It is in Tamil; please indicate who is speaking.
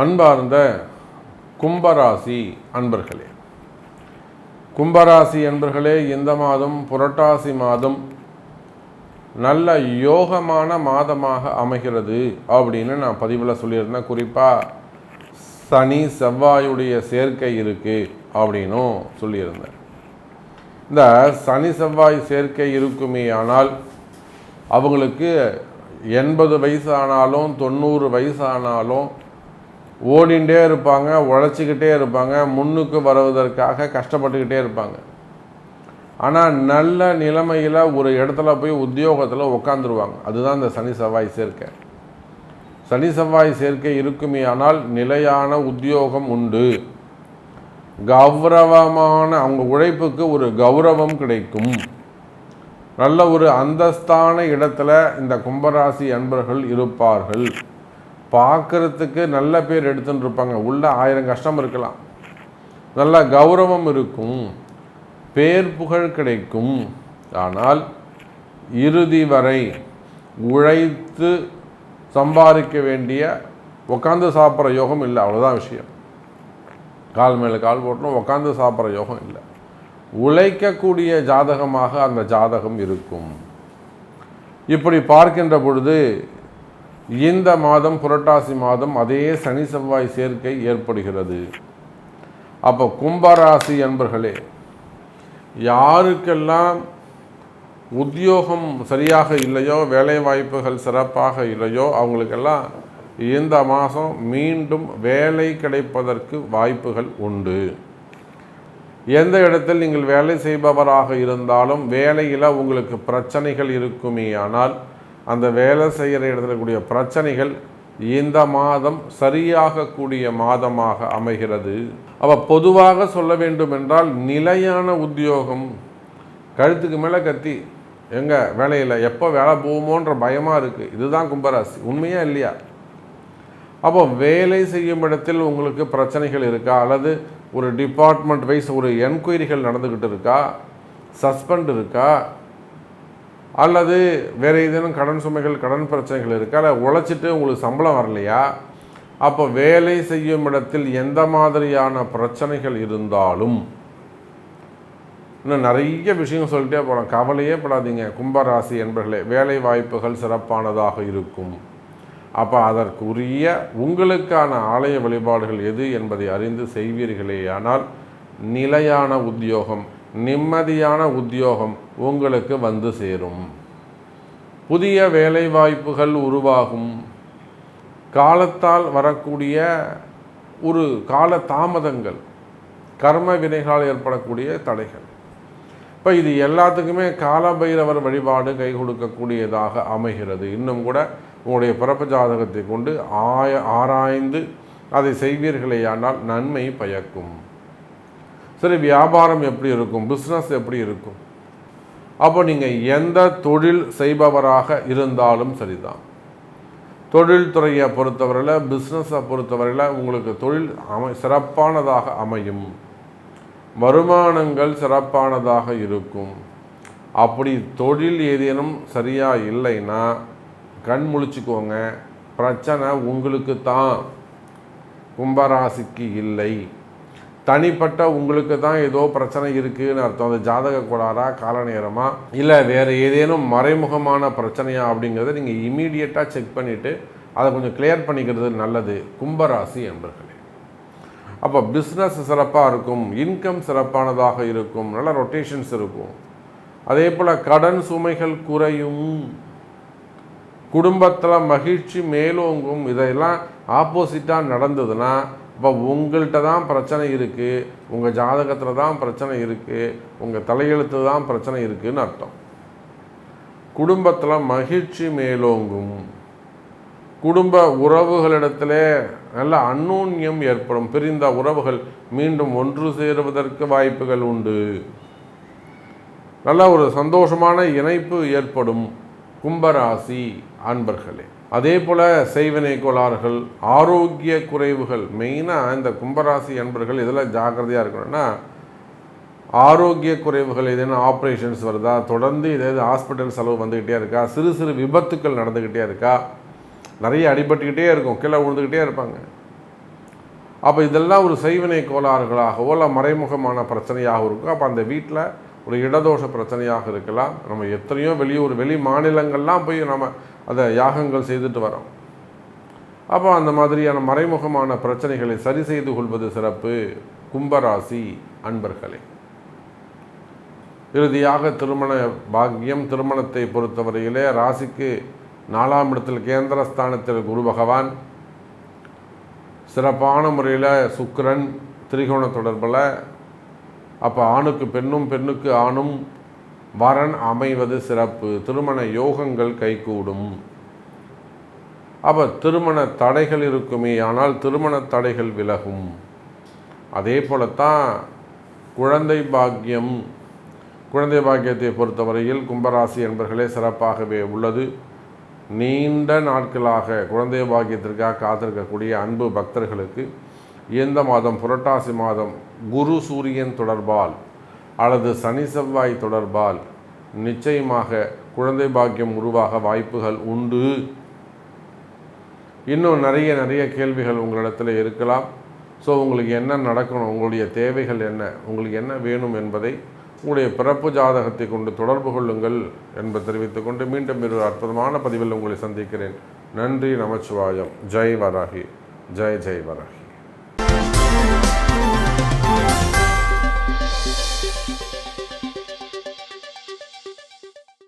Speaker 1: அன்பார்ந்த கும்பராசி அன்பர்களே. கும்பராசி அன்பர்களே இந்த மாதம் புரட்டாசி மாதம் நல்ல யோகமான மாதமாக அமைகிறது அப்படின்னு நான் பதிவில் சொல்லியிருந்தேன். குறிப்பாக சனி செவ்வாயுடைய சேர்க்கை இருக்குது அப்படின்னும் சொல்லியிருந்தேன். இந்த சனி செவ்வாய் சேர்க்கை இருக்குமே ஆனால் அவங்களுக்கு எண்பது வயசு ஆனாலும் தொண்ணூறு வயசு ஆனாலும் ஓடிண்டே இருப்பாங்க உழைச்சிக்கிட்டே இருப்பாங்க முன்னுக்கு வருவதற்காக கஷ்டப்பட்டுக்கிட்டே இருப்பாங்க. ஆனால் நல்ல நிலைமையில் ஒரு இடத்துல போய் உத்தியோகத்தில் உட்காந்துருவாங்க அதுதான் இந்த சனி செவ்வாய் சேர்க்கை. சனி செவ்வாய் சேர்க்கை இருக்குமே ஆனால் நிலையான உத்தியோகம் உண்டு. கௌரவமான அவங்க உழைப்புக்கு ஒரு கௌரவம் கிடைக்கும். நல்ல ஒரு அந்தஸ்தான இடத்துல இந்த கும்பராசி அன்பர்கள் இருப்பார்கள். பார்க்குறதுக்கு நல்ல பேர் எடுத்துன்னு இருப்பாங்க. உள்ள ஆயிரம் கஷ்டம் இருக்கலாம். நல்ல கௌரவம் இருக்கும். பேர் புகழ் கிடைக்கும். ஆனால் இறுதி வரை உழைத்து சம்பாதிக்க வேண்டிய உட்காந்து சாப்பிட்ற யோகம் இல்லை. அவ்வளோதான் விஷயம். கால் மேலே கால் போட்டணும். உட்காந்து சாப்பிட்ற யோகம் இல்லை. உழைக்கக்கூடிய ஜாதகமாக அந்த ஜாதகம் இருக்கும். இப்படி பார்க்கின்ற பொழுது இந்த மாதம் புரட்டாசி மாதம் அதே சனி செவ்வாய் சேர்க்கை ஏற்படுகிறது. அப்போ கும்பராசி என்பர்களே யாருக்கெல்லாம் உத்தியோகம் சரியாக இல்லையோ வேலைவாய்ப்புகள் சிறப்பாக இல்லையோ அவங்களுக்கெல்லாம் இந்த மாதம் மீண்டும் வேலை கிடைப்பதற்கு வாய்ப்புகள் உண்டு. எந்த இடத்தில் நீங்கள் வேலை செய்பவராக இருந்தாலும் வேலையில் உங்களுக்கு பிரச்சனைகள் இருக்குமே ஆனால் அந்த வேலை செய்கிற இடத்துல கூடிய பிரச்சனைகள் இந்த மாதம் சரியாகக்கூடிய மாதமாக அமைகிறது. அப்போ பொதுவாக சொல்ல வேண்டும் என்றால் நிலையான உத்தியோகம் கழுத்துக்கு மேலே கத்தி எங்கே வேலையில் எப்போ வேலை போகுமோன்ற பயமாக இருக்குது இதுதான் கும்பராசி. உண்மையாக இல்லையா? அப்போ வேலை செய்யும் இடத்தில் உங்களுக்கு பிரச்சனைகள் இருக்கா? அல்லது ஒரு டிபார்ட்மெண்ட் வைஸ் ஒரு என்கொயரிகள் நடந்துக்கிட்டு இருக்கா? சஸ்பெண்ட் இருக்கா? அல்லது வேறு ஏதேனும் கடன் சுமைகள் கடன் பிரச்சனைகள் இருக்கா? இல்லை உழைச்சிட்டு உங்களுக்கு சம்பளம் வரலையா? அப்போ வேலை செய்யும் இடத்தில் எந்த மாதிரியான பிரச்சனைகள் இருந்தாலும் இன்னும் நிறைய விஷயம் சொல்லிட்டே போகலாம் கவலையே படாதீங்க. கும்பராசி என்பர்களே வேலை வாய்ப்புகள் சிறப்பானதாக இருக்கும். அப்போ அதற்குரிய உங்களுக்கான ஆலய வழிபாடுகள் எது என்பதை அறிந்து செய்வீர்களேயானால் நிலையான உத்தியோகம் நிம்மதியான உத்தியோகம் உங்களுக்கு வந்து சேரும். புதிய வேலைவாய்ப்புகள் உருவாகும். காலத்தால் வரக்கூடிய ஒரு கால தாமதங்கள் கர்ம வினைகளால் ஏற்படக்கூடிய தடைகள். இப்போ இது எல்லாத்துக்குமே காலபைரவர் வழிபாடு கை கொடுக்கக்கூடியதாக அமைகிறது. இன்னும் கூட உங்களுடைய பிறப்பு ஜாதகத்தை கொண்டு ஆய ஆராய்ந்து அதை செய்வீர்களேயானால் நன்மை பயக்கும். சரி வியாபாரம் எப்படி இருக்கும்? பிஸ்னஸ் எப்படி இருக்கும்? அப்போ நீங்கள் எந்த தொழில் செய்பவராக இருந்தாலும் சரிதான். தொழில்துறையை பொறுத்தவரையில் பிஸ்னஸை பொறுத்தவரையில் உங்களுக்கு தொழில் அமை சிறப்பானதாக அமையும். வருமானங்கள் சிறப்பானதாக இருக்கும். அப்படி தொழில் ஏதேனும் சரியாக இல்லைன்னா கண் முழிச்சுக்கோங்க. பிரச்சனை உங்களுக்கு தான் கும்பராசிக்கு இல்லை. தனிப்பட்ட உங்களுக்கு தான் ஏதோ பிரச்சனை இருக்குன்னு அர்த்தம். அது ஜாதக கோளாறா கால நேரமா இல்லை வேறு ஏதேனும் மறைமுகமான பிரச்சனையா அப்படிங்கிறத நீங்கள் இமீடியட்டாக செக் பண்ணிவிட்டு அதை கொஞ்சம் கிளியர் பண்ணிக்கிறது நல்லது. கும்பராசி என்பர்களே. அப்போ பிஸ்னஸ் சிறப்பாக இருக்கும் இன்கம் சிறப்பானதாக இருக்கும் நல்ல ரொட்டேஷன்ஸ் இருக்கும். அதே போல் கடன் சுமைகள் குறையும். குடும்பத்தில் மகிழ்ச்சி மேலோங்கும். இதெல்லாம் ஆப்போசிட்டாக நடந்ததுன்னா அப்போ உங்கள்கிட்ட தான் பிரச்சனை இருக்குது உங்கள் ஜாதகத்தில் தான் பிரச்சனை இருக்குது உங்கள் தலையெழுத்து தான் பிரச்சனை இருக்குதுன்னு அர்த்தம். குடும்பத்தில் மகிழ்ச்சி மேலோங்கும். குடும்ப உறவுகளிடத்துல நல்ல அந்நூன்யம் ஏற்படும். பிரிந்த உறவுகள் மீண்டும் ஒன்று சேருவதற்கு வாய்ப்புகள் உண்டு. நல்ல ஒரு சந்தோஷமான இணைப்பு ஏற்படும். கும்பராசி அன்பர்களே. அதே போல் செய்வினை கோளாறுகள் ஆரோக்கிய குறைவுகள் மெயினாக இந்த கும்பராசி அன்பர்கள் இதில் ஜாக்கிரதையாக இருக்கணும்னா ஆரோக்கிய குறைவுகள் ஏதேனும் ஆப்ரேஷன்ஸ் வருதா? தொடர்ந்து ஏதாவது ஹாஸ்பிட்டல் செலவு வந்துக்கிட்டே இருக்கா? சிறு சிறு விபத்துக்கள் நடந்துக்கிட்டே இருக்கா? நிறைய அடிபட்டுக்கிட்டே இருக்கும் கீழே விழுந்துக்கிட்டே இருப்பாங்க. அப்போ இதெல்லாம் ஒரு செய்வினை கோளாறுகளாகவோ இல்லை மறைமுகமான பிரச்சனையாகவும் இருக்கும். அப்போ அந்த வீட்டில் ஒரு இடதோஷ பிரச்சனையாக இருக்கலாம். நம்ம எத்தனையோ வெளியூர் வெளி மாநிலங்கள்லாம் போய் நம்ம அதை யாகங்கள் செய்துட்டு வரோம். அப்போ அந்த மாதிரியான மறைமுகமான பிரச்சனைகளை சரி செய்து கொள்வது சிறப்பு. கும்பராசி அன்பர்களே. இறுதியாக திருமண பாக்கியம் திருமணத்தை பொறுத்தவரையிலே ராசிக்கு நாலாம் இடத்தில் கேந்திரஸ்தானத்தில் குரு பகவான். சிறப்பான முறையில் சுக்கரன் திரிகோண தொடர்பில். அப்போ ஆணுக்கு பெண்ணும் பெண்ணுக்கு ஆணும் வரன் அமைவது சிறப்பு திருமண யோகங்கள் கைகூடும். அப்போ திருமண தடைகள் இருக்குமே ஆனால் திருமண தடைகள் விலகும். அதே போலத்தான் குழந்தை பாக்கியம் குழந்தை பாக்கியத்தை பொறுத்தவரையில் கும்பராசி என்பர்களே சிறப்பாகவே உள்ளது. நீண்ட நாட்களாக குழந்தை பாக்கியத்திற்காக காத்திருக்கக்கூடிய அன்பு பக்தர்களுக்கு எந்த மாதம் புரட்டாசி மாதம் குரு சூரியன் தொடர்பால் அல்லது சனி செவ்வாய் தொடர்பால் நிச்சயமாக குழந்தை பாக்கியம் உருவாக வாய்ப்புகள் உண்டு. இன்னும் நிறைய நிறைய கேள்விகள் உங்களிடத்தில் இருக்கலாம். ஸோ உங்களுக்கு என்ன நடக்கணும் உங்களுடைய தேவைகள் என்ன உங்களுக்கு என்ன வேணும் என்பதை உங்களுடைய பிறப்பு ஜாதகத்தை கொண்டு தொடர்பு கொள்ளுங்கள் என்பதை தெரிவித்துக்கொண்டு மீண்டும் ஒரு அற்புதமான பதிவில் உங்களை சந்திக்கிறேன். நன்றி நமச்சிவாயம். ஜெய் வராகி. ஜெய் ஜெய் வராகி.